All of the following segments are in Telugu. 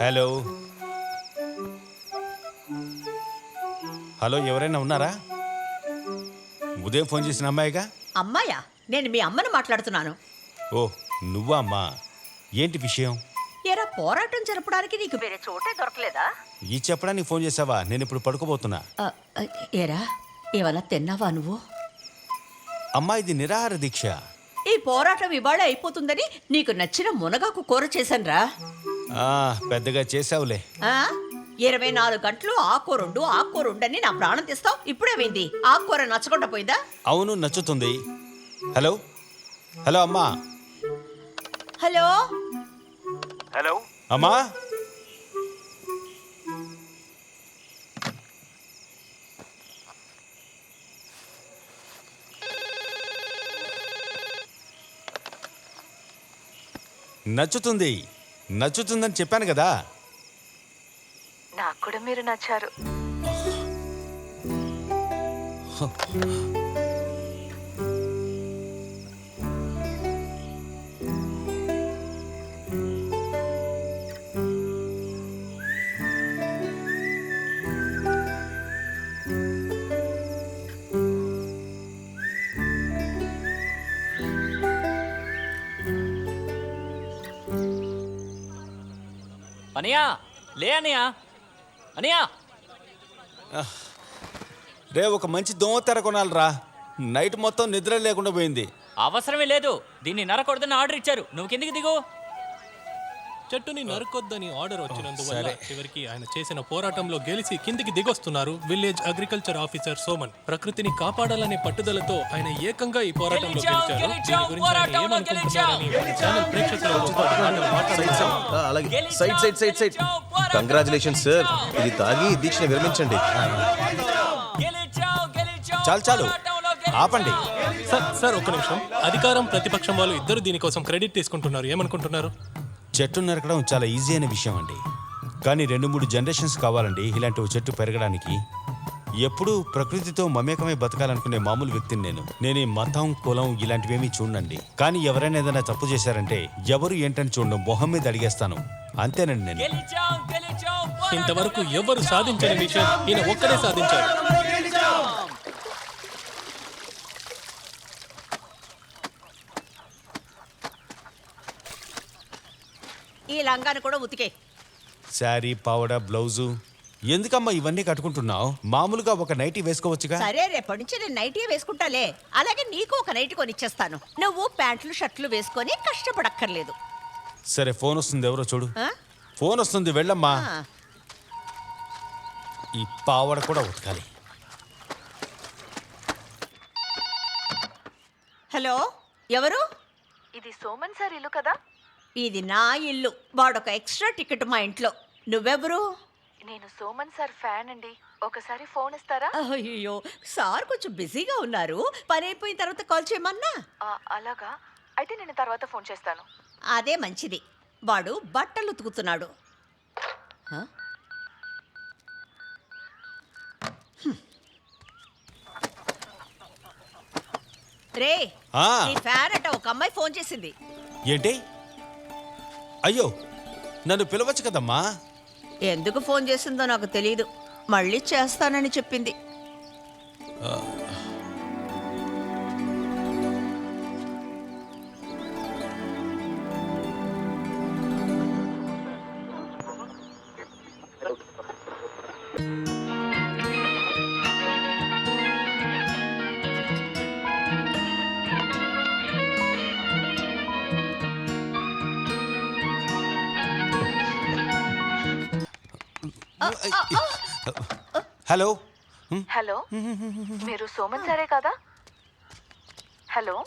హలో హలో ఎవరైనా ఉన్నారా? ఉదయం ఫోన్ చేసిన అమ్మాయిగా? అమ్మాయా? నేను మీ అమ్మని మాట్లాడుతున్నాను. ఓ నువ్వా అమ్మా ఏంటి విషయం? ఎరా పోరాటం జరపడానికి నీకు వేరే చోటే దొరకలేదా? ఈ చెప్పడానికి ఫోన్ చేసావా? నేను ఇప్పుడు పడుకోబోతున్నా. ఆ, ఆ, ఏరా ఏమన్నా తిన్నావా నువ్వు? అమ్మా ఇది నిరాహార దీక్ష. ఈ పోరాటం ఇవాళ అయిపోతుందని నీకు నచ్చిన మునగాకు కూర చేశానురా. ఆ, పెద్దగా చేసావులే. ఆ? ఇరవై నాలుగు గంటలు ఆకూరుండు ఆకూరుండని నా ప్రాణం తీస్తావు. ఇప్పుడేమైంది? ఆకుకూర నచ్చకుండా పోయిందా? అవును నచ్చుతుంది. హలో? హలో అమ్మా. హలో? హలో? అమ్మా? నచ్చుతుంది. నచ్చుతుందని చెప్పాను కదా. కూడా మీరు నచ్చారు. అనియా లే అనియా. అనియా! రే ఒక మంచి దోమతెర కొనాలిరా. నైట్ మొత్తం నిద్ర లేకుండా పోయింది. అవసరమే లేదు. దీన్ని నరకూడదని ఆర్డర్ ఇచ్చారు. నువ్వు కిందికి దిగు. చెట్టుని నరకొద్దని ఆర్డర్ వచ్చినందువల్ల చివరికి ఆయన చేసిన పోరాటంలో గెలిచి కిందికి దిగొస్తున్నారు విలేజ్ అగ్రికల్చర్ ఆఫీసర్ సోమన్. ప్రకృతిని కాపాడాలనే పట్టుదలతో ఆయన ఏకంగా ఈ పోరాటంలో గెలిచారు. దీని గురించి ఆయన ఏమనుకుంటున్నారని ఛానల్ ప్రేక్షకులతో అలాగే. Side side side side. Congratulation sir ఇది తాగి ఈ దీక్షను విరమించండి. చాలు చాలు. ఆపండి. సార్ సార్ ఒక్క నిమిషం. అధికారం ప్రతిపక్షం వాళ్ళు ఇద్దరు దీనికోసం క్రెడిట్ తీసుకుంటున్నారు. ఏమనుకుంటున్నారు? చెట్టు నరకడం చాలా ఈజీ అయిన విషయం అండి. కానీ రెండు మూడు జనరేషన్స్ కావాలండి ఇలాంటి ఓ చెట్టు పెరగడానికి. ఎప్పుడూ ప్రకృతితో మమేకమై బతకాలనుకునే మామూలు వ్యక్తిని నేను. నేను ఈ మతం కులం ఇలాంటివేమీ చూడండి కానీ ఎవరైనా ఏదైనా తప్పు చేశారంటే ఎవరు ఏంటని చూడడం మొహం మీద అడిగేస్తాను. అంతేనండి నేను. ఇంతవరకు ఎవరు సాధించని విషయం ఈయన ఒక్కడే సాధించారు ఈ లంగాను కూడా ఉతికే. శారీ పావడ బ్లౌజు. ఎందుకమ్మా ఇవన్నీ కట్టుకుంటున్నావు? మామూలుగా ఒక నైటీ వేసుకోవచ్చుగా? సరే రేపటి నుంచి నేను నైటీ వేసుకుంటాలే. అలాగే నీకు ఒక నైటీ కొనిచ్చేస్తాను. నువ్వు ప్యాంట్లు షర్ట్లు వేసుకొని కష్టపడక్కర్లేదు. సరే ఫోన్ వస్తుంది ఎవరో చూడు. ఆ? ఫోన్ వస్తుంది వెళ్ళమ్మా. ఆ. ఈ పావడ కూడా ఉతకాలి. హలో ఎవరు? ఇది సోమన్ సార్ ఇల్లు కదా? ఇది నా ఇల్లు. వాడొక ఎక్స్ట్రా టికెట్ మా ఇంట్లో. నువ్వెవరు? నేను సోమన్ సార్ ఫ్యాన్ అండి. ఒకసారి ఫోన్ ఇస్తారా? అయ్యో సార్ కొంచెం బిజీగా ఉన్నారు. పని అయిపోయిన తర్వాత కాల్ చేయమన్నా? ఆ, అలాగా. అయితే నేను తర్వాత ఫోన్ చేస్తాను. అదే మంచిది. వాడు బట్టలు ఉతుకుతున్నాడు. రే ఫ్యాన్ అట ఒక అమ్మాయి ఫోన్ చేసింది. ఏంటి? అయ్యో నన్ను పిలవచ్చు కదమ్మా? ఎందుకు ఫోన్ చేసిందో నాకు తెలియదు మళ్ళీ చేస్తానని చెప్పింది. హలో. హలో. మీరు సోమన్ సారే కదా? హలో.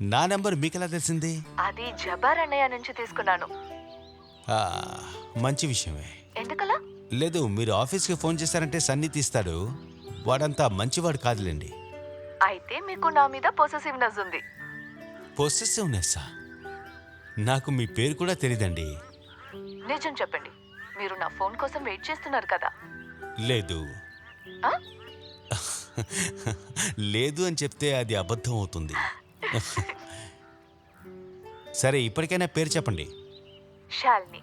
నా నెంబర్ మీకెలా తెలిసింది? అది జబార్ అన్నయ్య నుంచి తీసుకున్నాను. మంచి విషయమే. ఎందుకలా? లేదు మీరు ఆఫీస్కి ఫోన్ చేశారంటే సన్ని తీస్తాడు. వాడంతా మంచివాడు కాదులేండి. అయితే మీకు నా మీద పొసెసివ్నెస్ ఉంది. పొసెసివ్నెస్సా నాకు మీ పేరు కూడా తెలియదండి నిజం చెప్పండి. మీరు నా ఫోన్ కోసం వెయిట్ చేస్తున్నారు కదా. లేదు. ఆ? లేదు అని చెప్తే అది అబద్ధం అవుతుంది. సరే ఇప్పటికైనా పేరు చెప్పండి. శాలిని.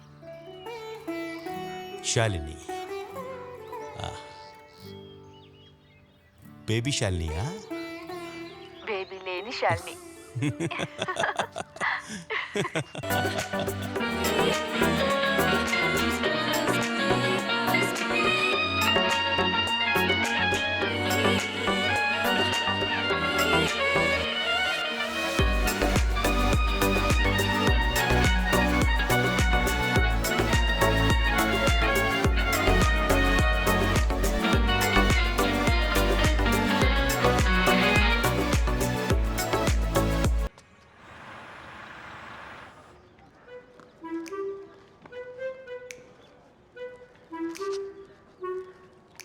శాలిని. ఆ. బేబీ శాలినియా? బేబీ లేని శాలిని.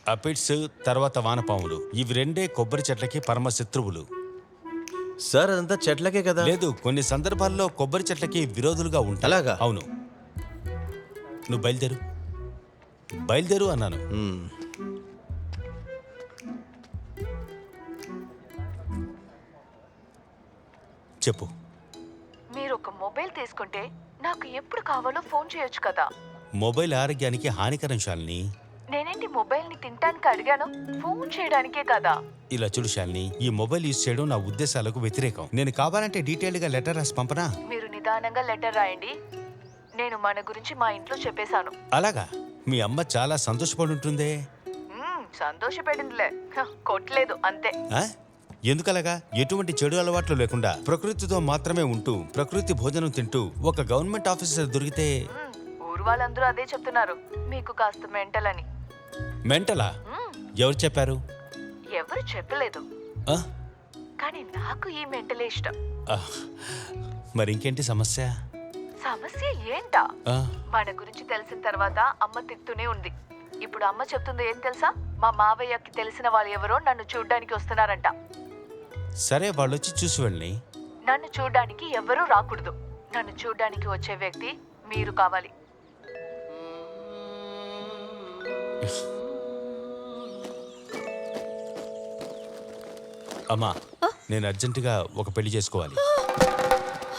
అపిడ్స్ తర్వాత వానపాములు. ఇవి రెండే కొబ్బరి చెట్లకి పరమ శత్రువులు సార్ అదంతా చెట్లకే కదా? లేదు కొన్ని సందర్భాల్లో కొబ్బరి చెట్లకి విరోధులుగా ఉంటాయి. అలాగా? అవును. నువ్వు బయలుదేరు. బయలుదేరు అన్నాను. మ్మ్. చెప్పు. మీరు ఒక మొబైల్ తీసుకుంటే నాకు ఎప్పుడు కావాలో ఫోన్ చేయొచ్చు కదా. మొబైల్ ఆరోగ్యానికి హానికరం శాలిని నేనేంటి మొబైల్ని తినడానికి అడిగాను? ఫోన్ చేయడానికే కదా. ఇలా చూడు శాలిని ఈ మొబైల్ యూజ్ చేయడం నా ఉద్దేశాలకు వ్యతిరేకం. నేను కావాలంటే డీటెయిల్డ్గా లెటర్ రాసి పంపనా? మీరు నిదానంగా లెటర్ రాయండి. నేను మన గురించి మా ఇంట్లో చెప్పేశాను. అలాగా? మీ అమ్మ చాలా సంతోషపడి ఉంటుందే మ్మ్, సంతోషపడిందిలే. హ, కొట్టలేదు అంతే. ఆ? ఎందుకలాగా? ఎటువంటి చెడు అలవాట్లు లేకుండా ప్రకృతితో మాత్రమే ఉంటూ ప్రకృతి భోజనం తింటూ ఒక గవర్నమెంట్ ఆఫీసర్ దొరికితే మ్మ్, ఊరు వాళ్ళందరూ అదే చెప్తున్నారు. మీకు కాస్త మెంటల్ అని మెంటలా? ఎవరు చెప్పారు? ఎవరు చెప్పలేదు. ఆ? కానీ నాకు ఈ మెంటలే ఇష్టం. ఆ. మరి ఇంకేంటి సమస్య? సమస్య ఏంటా? ఆ, మన గురించి తెలిసిన తర్వాత అమ్మ తిడుతూనే ఉంది. ఇప్పుడు అమ్మ చెప్తుంది ఏం తెలుసా? మా మావయ్యకి తెలిసిన వాళ్ళు ఎవరో నన్ను చూడ్డానికి వస్తున్నారంట. సరే వాళ్ళు వచ్చి చూసి వెళ్ళి నన్ను చూడ్డానికి ఎవరూ రాకూడదు. నన్ను చూడ్డానికి వచ్చే వ్యక్తి మీరు కావాలి. అమ్మా నేను అర్జెంటుగా ఒక పెళ్ళి చేసుకోవాలి.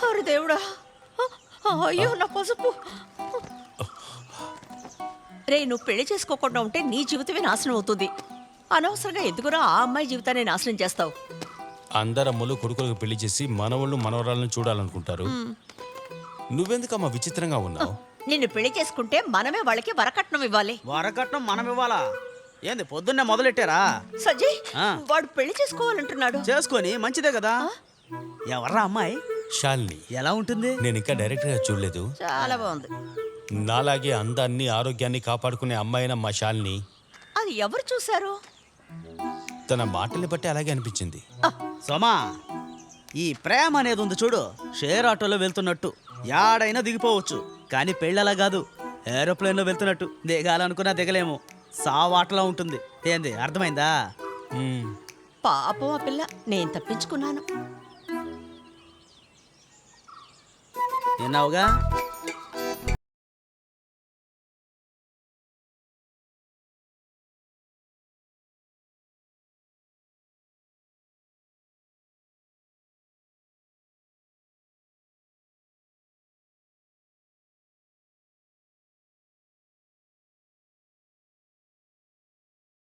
అరే దేవుడా. అయ్యో నా పసుపు. రే నువ్వు పెళ్ళి చేసుకోకుండా ఉంటే నీ జీవితమే నాశనం అవుతుంది. అనవసరంగా ఎందుకురా ఆ అమ్మాయి జీవితాన్ని నాశనం చేస్తావు? అందరమ్మలు కొడుకులకు పెళ్ళి చేసి మనవళ్ళు మనవరాలను చూడాలనుకుంటారు. నువ్వెందుకమ్మా విచిత్రంగా ఉన్నావు? నిన్ను పెళ్ళి చేసుకుంటే మనమే వాళ్ళకి వరకట్నం ఇవ్వాలి. వరకట్నం మనం ఇవ్వాలా ఏంది పొద్దున్నే మొదలెట్టారా? సజ్జయ్ ఆ. వాడు పెళ్ళి చేసుకోవాలంటున్నాడు. చేసుకొని మంచిదే కదా? ఎవర్రా అమ్మాయి? శాలిని ఎలా ఉంటుంది? నేను ఇంకా డైరెక్ట్గా చూడలేదు. చాలా బాగుంది. నాలాగే అందాన్ని ఆరోగ్యాన్ని కాపాడుకునే అమ్మాయిన మా శాలిని. అది ఎవరు చూశారు? తన మాటల్ని బట్టి అలాగే అనిపించింది. సోమా ఈ ప్రేమ అనేది ఉంది చూడు. షేర్ ఆటోలో వెళ్తున్నట్టు. యాడైనా దిగిపోవచ్చు. కానీ పెళ్ళలా కాదు. ఏరోప్లేన్లో వెళ్తున్నట్టు దిగాలనుకున్నా దిగలేము. సావాటలా ఉంటుంది. ఏంది అర్థమైందా. పాపం ఆ పిల్ల నేను తప్పించుకున్నాను. విన్నావుగా